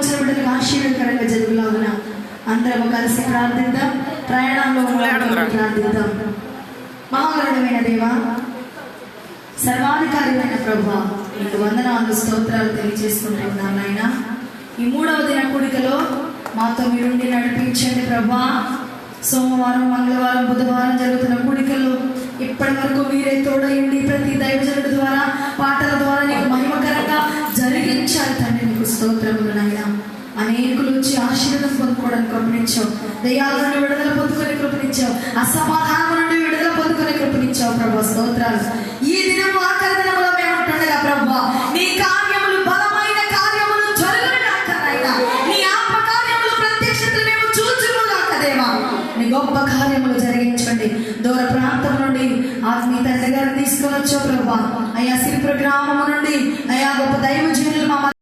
వచ్చిన బిడ్డలకు ఆశీర్వదకరంగా జరుగులాగున అందరం కలిసి ప్రార్థిద్దాం. ప్రయాణంలో ప్రార్థిద్దాం. మహాగరుడమైన దేవా సర్వాధికారిమైన ప్రభు నీకు వందనాలు స్తోత్రాలు తెలియజేసుకుంటున్నాను నాయన. ఈ మూడవ దిన కూడికలో మాతో మీరుండి నడిపించండి ప్రభా సోమవారం మంగళవారం బుధవారం జరుగుతున్న కూడికల్లో ఇప్పటి వరకు మీరే తోడయండి ప్రతి దైవజనుడి అనేకులు వచ్చి ఆశీర్వాదం పొందుకోవడానికి కృపణించావు దయ్యాల నుండి విడుదల పొందుకొని కృపణించావు అసమాధానం నుండి విడుదల పొందుకొని కృపణించావు ప్రభా స్తోత్రాలు. ఈ దినం ఆఖరి దినంలో మేము ఉంటుండగా ప్రభా నీ కార్యములు బలమైన కార్యములు జరుగునుగాక నీ ఆత్మ కార్యములు ప్రత్యక్షతలు మేము చూచుముగాక నీ గొప్ప కార్యములు జరిగించండి. దూర ప్రాంతం నుండి ఆత్మీయ తండ్రి గారు తీసుకొని వచ్చావు ప్రభా. అయ్యా సిరిపుర గ్రామము నుండి అయ్యా గొప్ప దైవ